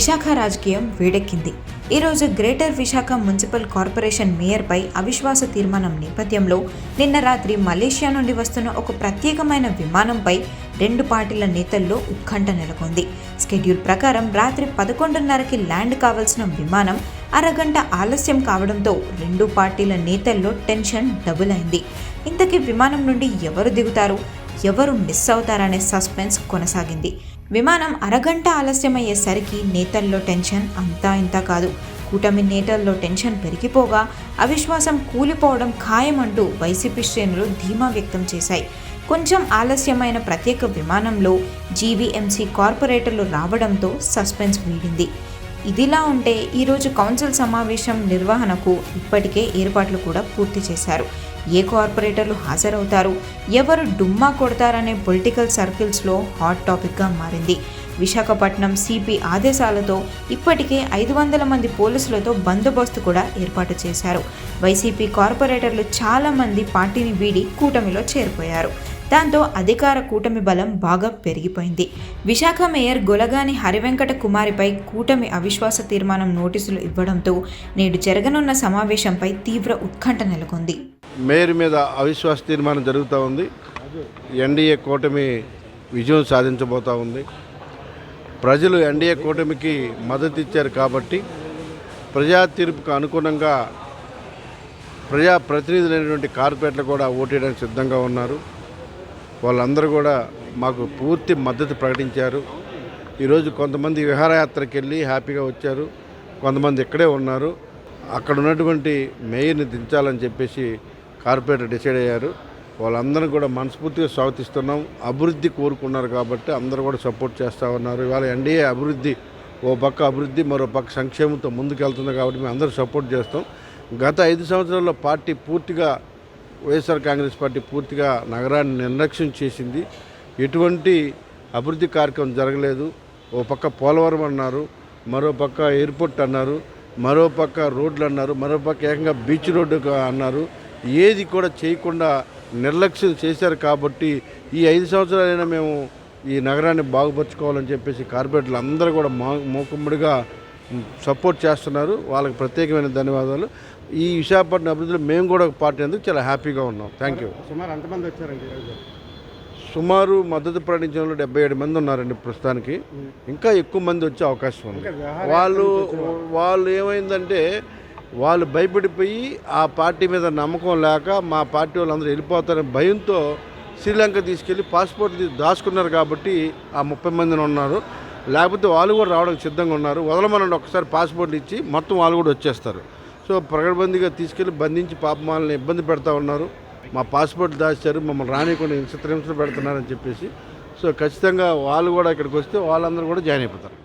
విశాఖ రాజకీయం వేడెక్కింది. ఈరోజు గ్రేటర్ విశాఖ మున్సిపల్ కార్పొరేషన్ మేయర్పై అవిశ్వాస తీర్మానం నేపథ్యంలో నిన్న రాత్రి మలేషియా నుండి వస్తున్న ఒక ప్రత్యేకమైన విమానంపై రెండు పార్టీల నేతల్లో ఉత్కంఠ నెలకొంది. స్కెడ్యూల్ ప్రకారం రాత్రి పదకొండున్నరకి ల్యాండ్ కావాల్సిన విమానం అరగంట ఆలస్యం కావడంతో రెండు పార్టీల నేతల్లో టెన్షన్ డబుల్ అయింది. ఇంతకీ విమానం నుండి ఎవరు దిగుతారు? ఎవరు మిస్ అవుతారనే సస్పెన్స్ కొనసాగింది. విమానం అరగంట ఆలస్యమయ్యేసరికి నేతల్లో టెన్షన్ అంతా ఇంత కాదు. కూటమి నేతల్లో టెన్షన్ పెరిగిపోగా అవిశ్వాసం కూలిపోవడం ఖాయమంటూ వైసీపీ శ్రేణులు ధీమా వ్యక్తం చేశాయి. కొంచెం ఆలస్యమైన ప్రత్యేక విమానంలో జీవీఎంసీ కార్పొరేటర్లు రావడంతో సస్పెన్స్ వీడింది. ఇదిలా ఉంటే ఈరోజు కౌన్సిల్ సమావేశం నిర్వహణకు ఇప్పటికే ఏర్పాట్లు కూడా పూర్తి చేశారు. ఏ కార్పొరేటర్లు హాజరవుతారు? ఎవరు డుమ్మా కొడతారనే పొలిటికల్ సర్కిల్స్లో హాట్ టాపిక్గా మారింది. విశాఖపట్నం సిపి ఆదేశాలతో ఇప్పటికే ఐదు వందల మంది పోలీసులతో బందోబస్తు కూడా ఏర్పాటు చేశారు. వైసీపీ కార్పొరేటర్లు చాలామంది పార్టీని వీడి కూటమిలో చేరిపోయారు. దాంతో అధికార కూటమి బలం బాగా పెరిగిపోయింది. విశాఖ మేయర్ గొలగాని హరివెంకట కుమారిపై కూటమి అవిశ్వాస తీర్మానం నోటీసులు ఇవ్వడంతో నేడు జరగనున్న సమావేశంపై తీవ్ర ఉత్కంఠ నెలకొంది. మేయర్ మీద అవిశ్వాస తీర్మానం జరుగుతూ ఉంది. ఎన్డీఏ కూటమి విజయం సాధించబోతూ ఉంది. ప్రజలు ఎన్డీఏ కూటమికి మద్దతు ఇచ్చారు కాబట్టి ప్రజా తీర్పుకు అనుగుణంగా ప్రజా ప్రతినిధులైనటువంటి కార్పొరేట్లు కూడా ఓటేయడానికి సిద్ధంగా ఉన్నారు. వాళ్ళందరూ కూడా మాకు పూర్తి మద్దతు ప్రకటించారు. ఈరోజు కొంతమంది విహారయాత్రకి వెళ్ళి హ్యాపీగా వచ్చారు. కొంతమంది ఇక్కడే ఉన్నారు. అక్కడ ఉన్నటువంటి మేయర్ని దించాలని చెప్పేసి కార్పొరేటర్ డిసైడ్ అయ్యారు. వాళ్ళందరూ కూడా మనస్ఫూర్తిగా స్వాగతిస్తున్నాం. అభివృద్ధి కోరుకున్నారు కాబట్టి అందరూ కూడా సపోర్ట్ చేస్తూ ఉన్నారు. ఇవాళ ఎన్డీఏ అభివృద్ధి ఓ పక్క అభివృద్ధి మరో పక్క సంక్షేమంతో ముందుకెళ్తుంది కాబట్టి మేము అందరూ సపోర్ట్ చేస్తాం. గత ఐదు సంవత్సరాల్లో పార్టీ పూర్తిగా వైఎస్ఆర్ కాంగ్రెస్ పార్టీ పూర్తిగా నగరాన్ని నిర్లక్ష్యం చేసింది. ఎటువంటి అభివృద్ధి కార్యక్రమం జరగలేదు. ఓ పక్క పోలవరం అన్నారు మరో పక్క ఎయిర్పోర్ట్ అన్నారు మరో పక్క రోడ్లు అన్నారు మరో పక్క ఏకంగా బీచ్ రోడ్డు అన్నారు. ఏది కూడా చేయకుండా నిర్లక్ష్యం చేశారు కాబట్టి ఈ ఐదు సంవత్సరాలైనా మేము ఈ నగరాన్ని బాగుపరుచుకోవాలని చెప్పేసి కార్పొరేటర్లు అందరూ కూడా మా మూకుమ్మడిగా సపోర్ట్ చేస్తున్నారు. వాళ్ళకి ప్రత్యేకమైన ధన్యవాదాలు. ఈ విశాఖపట్నం అభివృద్ధిలో మేము కూడా ఒక పార్టీ అందుకు చాలా హ్యాపీగా ఉన్నాం. థ్యాంక్ యూ సుమారు ఎంతమంది వచ్చారండి సుమారు మద్దతు ప్రకటించిన వాళ్ళు డెబ్బై ఏడు మంది ఉన్నారండి ప్రస్తుతానికి. ఇంకా ఎక్కువ మంది వచ్చే అవకాశం ఉంది. వాళ్ళు వాళ్ళు? ఏమైందంటే వాళ్ళు భయపడిపోయి ఆ పార్టీ మీద నమ్మకం లేక మా పార్టీ వాళ్ళందరూ వెళ్ళిపోతారని భయంతో శ్రీలంక తీసుకెళ్ళి పాస్పోర్ట్ దాచుకున్నారు కాబట్టి ఆ ముప్పై మందిని ఉన్నారు. లేకపోతే వాళ్ళు కూడా రావడానికి సిద్ధంగా ఉన్నారు. వదలమనండి ఒకసారి పాస్పోర్ట్లు ఇచ్చి మొత్తం వాళ్ళు కూడా వచ్చేస్తారు. సో ప్రగడబందీగా తీసుకెళ్ళి బంధించి పాపం వాళ్ళని ఇబ్బంది పెడతా ఉన్నారు. మా పాస్పోర్ట్ దాచారు మమ్మల్ని రానికుండా చిత్రహింసలు పెడుతున్నారని చెప్పేసి. సో ఖచ్చితంగా వాళ్ళు కూడా ఇక్కడికి వస్తే వాళ్ళందరూ కూడా జాయిన్ అయిపోతారు.